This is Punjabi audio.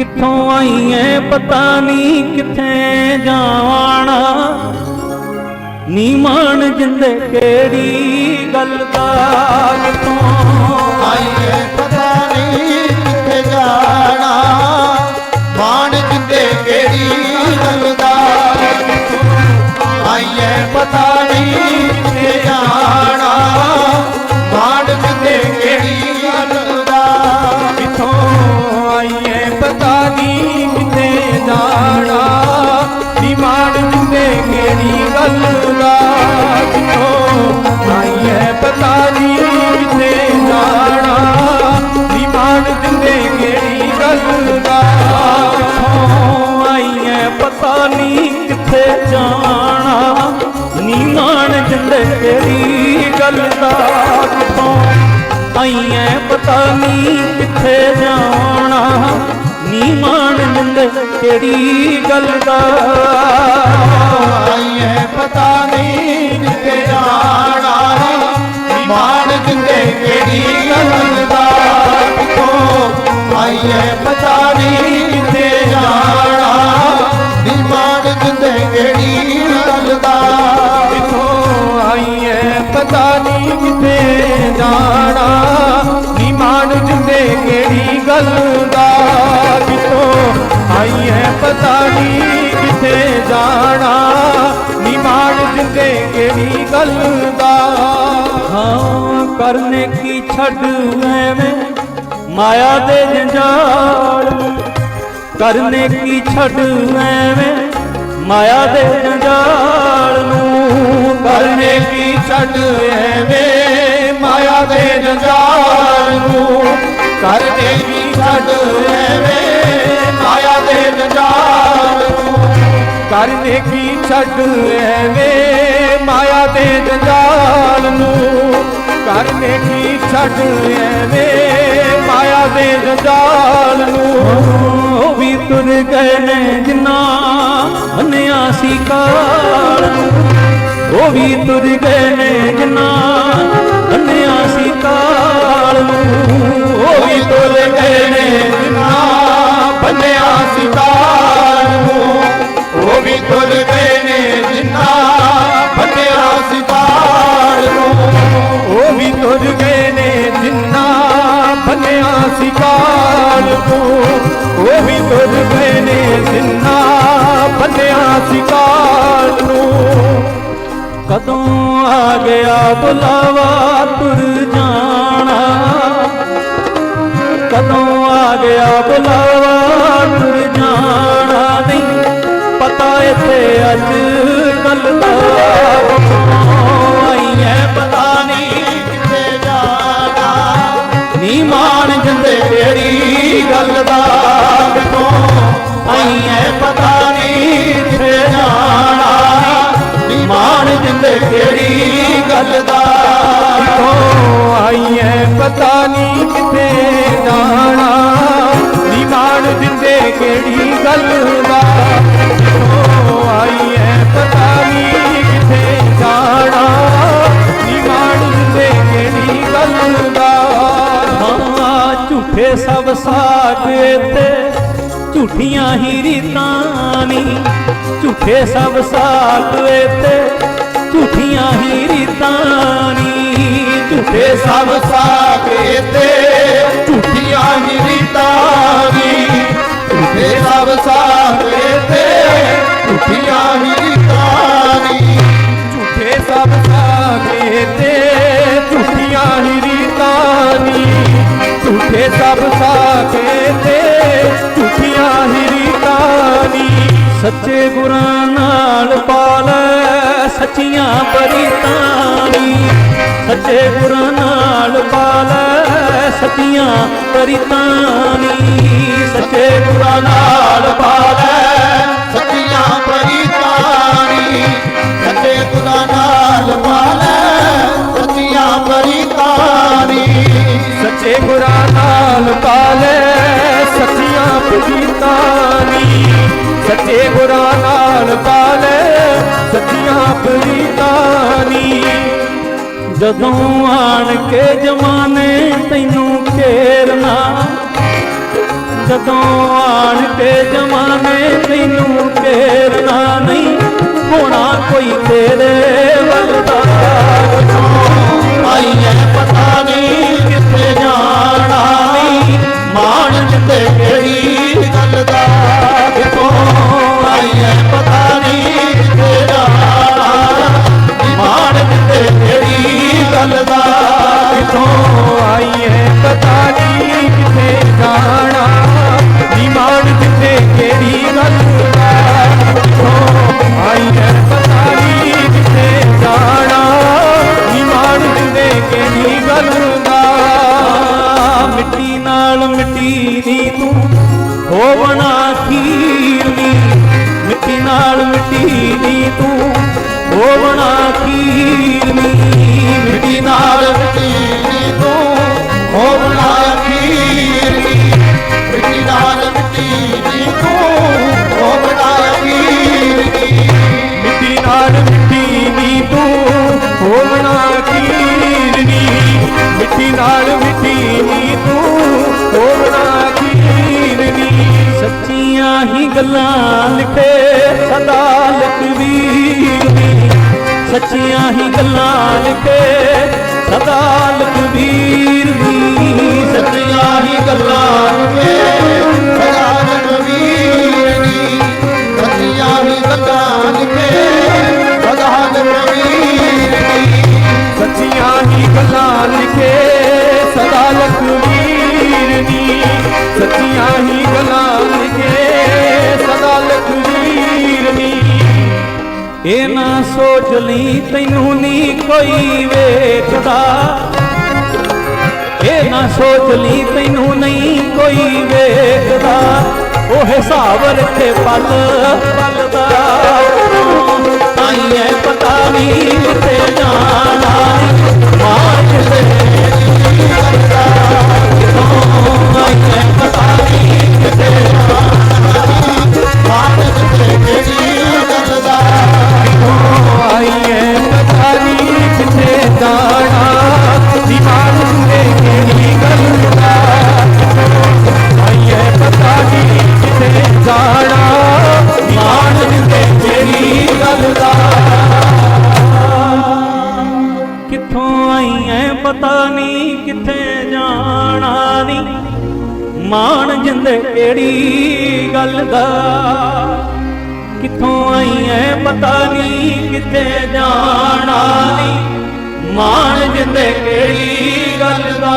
ਕਿੱਥੋਂ ਆਈ ਐ ਪਤਾ ਨਹੀਂ ਕਿੱਥੇ ਜਾਣਾ ਨੀ ਮਾਣ ਜਿੰਦੇ ਕਿਹੜੀ ਗੱਲ ਦਾ, ਕਿੱਥੋਂ ਆਈਏ ਕਿੱਥੇ ਜਾਣਾ। ਨੀ ਮਾਣ ਜਿੰਦੇ ਕਿਹੜੀ ਗੱਲ ਦਾ ਕਿੱਥੋਂ? ਆਈ ਪਤਾ ਨਹੀਂ ਕਿੱਥੇ ਜਾਣਾ। ਨੀ ਮਾਣ ਜਿੰਦੇ ਕਿਹੜੀ ਗੱਲ ਦਾ। ਆਈਏ ਪਤਾ ਨਹੀਂ ਕਿੱਥੇ ਜਾਣਾ। ਮਾਣ ਜਿੰਦੇ ਕਿਹੜੀ ਗੱਲ ਦਾ ਕਿਥੋਂ? ਆਈਏ ਪਤਾ ਨਹੀਂ ਕਿਹੜੀ ਹਾਂ, ਕਰਨੇ ਕੀ ਛੱਡ ਐਵੇਂ? ਮਾਇਆ ਦੇ ਜੰਜਾਲ। ਕਰਨੇ ਕੀ ਛੱਡ ਐਵੇਂ? ਮਾਇਆ ਦੇ ਜੰਜਾਲ ਨੂੰ ਕਰਨੇ ਕੀ ਛੱਡ ਐਵੇਂ? ਮਾਇਆ ਦੇ ਜੰਜਾਲ ਨੂੰ ਕਰਨੇ ਕੀ ਛੱਡ ਐਵੇਂ? ਮਾਇਆ ਦੇ ਜੰਜਾਲ ਨੂੰ ਕਰਨੇ ਕੀ ਛੱਡ ਐਵੇਂ? ਮਾਇਆ ਦੇ ਜੰਜਾਲ ਨੂੰ ਕਰਨੇ ਕੀ ਛੱਡ ਐਵੇਂ। ਮਾਇਆ ਦੇ ਜੰਜਾਲ ਨੂੰ ਉਹ ਵੀ ਤੁਰ ਗਏ ਨੇ ਜਿੰਨਾ ਮੰਨਿਆ ਸੀ ਕਾਲ ਨੂੰ। ਉਹ ਵੀ ਤੁਰ ਗਏ ਨੇ ਜਿੰਨਾ ਮੰਨਿਆ ਸੀ ਕਾਲ ਨੂੰ। ਉਹ ਵੀ ਤੁਰ ਗਏ ਨੇ ਜਿੰਨਾ ਬੰਨਿਆ ਸਿਤਾਰ ਨੂੰ। ਉਹ ਵੀ ਤੁਰ ਗਏ ਨੇ ਵੀ ਤੁਰ ਗਏ ਨੇ ਜਿੰਨਾ ਬੰਨਿਆ ਸ਼ਿਕਾਰ ਨੂੰ। ਕਦੋਂ ਆ ਗਿਆ ਬੁਲਾਵਾ ਤੁਰ ਜਾਣਾ। ਕਦੋਂ ਆ ਗਿਆ ਬੁਲਾਵਾ ਤੁਰ ਜਾਣਾ। ਨਹੀਂ ਪਤਾ ਇੱਥੇ ਅੱਜ ਕੱਲ ਦਾ ਮਾਣ ਜਿੰਦੇ ਗੱਲ ਦਾ। ਕਿੱਥੋਂ ਆਈ ਐ ਪਤਾ ਨਹੀਂ ਕਿੱਥੇ ਜਾਣਾ। ਨੀ ਦਿੰਦੇ ਕਿਹੜੀ ਗੱਲ ਦਾ। ਕਿੱਥੋਂ ਆਈ ਐ ਪਤਾ ਨਹੀਂ ਕਿੱਥੇ ਜਾਣਾ। ਨੀ ਦਿੰਦੇ ਕਿਹੜੀ ਗੱਲ ਦਾ। ਹਾਂ ਝੂਠੇ ਸਭ ਸਾਗ ਤੇ ਝੂਠੀਆਂ ਹੀ ਰੀਤਾਂ ਨੀ। ਝੂਠੇ ਸਭ ਸਾਗ ਤੇ ਝੂਠੀਆਂ ਹੀ ਝੂਠੇ ਸਭ ਸਾਕੇ ਤੇ ਝੂਠੀਆਂ ਹੀ ਰੀਤਾਂ ਝੂਠੇ ਸਭ ਸਾਕੇ ਤੇ ਝੂਠੀਆਂ ਹੀ ਰੀਤਾਂ ਝੂਠੇ ਸਭ ਸਾਗੇ ਤੇ ਝੂਠੀਆਂ ਹੀ ਰੀਤਾਂ ਝੂਠੇ ਸਭ ਸਾਗੇ ਤੇ ਝੂਠੀਆਂ ਹੀ ਰੀਤਾਂ ਸੱਚੇ ਸੱਚੇ ਗੁਰਾਂ ਨਾਲ ਪਾਲ ਸਤੀਆਂ ਪਰਿਤਾਨੀ ਸੱਚੇ ਗੁਰਾਂ ਨਾਲ ਪਾਲ ਸਤੀਆਂ ਪਰਿਤਾਨੀ ਸੱਚੇ ਖੁਦਾ ਨਾਲ ਪਾਲੈ ਸੱਚੀਆਂ ਪਰੀਤਾਂ ਸੱਚੇ ਗੁਰਾਂ ਨਾਲ ਪਾਲੇ ਸੱਚੀਆਂ ਪ੍ਰੀਤਾਂ ਸੱਚੇ ਗੁਰਾਂ ਜਦੋਂ ਆਣ ਕੇ ਜਮਾਨੇ ਤੈਨੂੰ ਘੇਰਨਾ ਜਦੋਂ ਆਣ ਕੇ ਜਮਾਨੇ ਤੈਨੂੰ ਘੇਰਨਾ ਨਹੀਂ, ਹੋਣਾ ਕੋਈ ਤੇਰੇ ਵੱਲ ਦਾ ਆਈ ਐ ਪਤਾ ਗੱਲਾਂ ਲਿਖੇ ਸਦਾ ਲਖਵੀਰ ਦੀ। ਸੱਚੀਆਂ ਹੀ ਗੱਲਾਂ ਲਿਖੇ ਸਦਾ ਲਖਵੀਰ ਇਹ ਨਾ ਸੋਚ ਲਈ ਤੈਨੂੰ ਨਹੀਂ ਕੋਈ ਵੇਖਦਾ। ਇਹ ਨਾ ਸੋਚ ਲਈ ਤੈਨੂੰ ਨਹੀਂ ਕੋਈ ਵੇਖਦਾ। ਉਹ ਹਿਸਾਬ ਰੱਖੇ ਪਲ ਪਲ ਦਾ ਤਾਈਂ ਪਤਾ ਨਹੀਂ ਕਿੱਥੇ ਜਾਣਾ। ਮਾਰ ਕਿਸੇ ਕਰਦਾ ਕਿਥੋਂ ਆਈ ਪਤਾ ਕਿਹੜੀ ਗੱਲ ਦਾ? ਕਿੱਥੋਂ ਆਈ ਐ ਪਤਾ ਨਹੀਂ, ਕਿੱਥੇ ਜਾਣਾ ਨਹੀਂ। ਮਾਣ ਜਿੰਦੇ ਕਿਹੜੀ ਗੱਲ ਦਾ?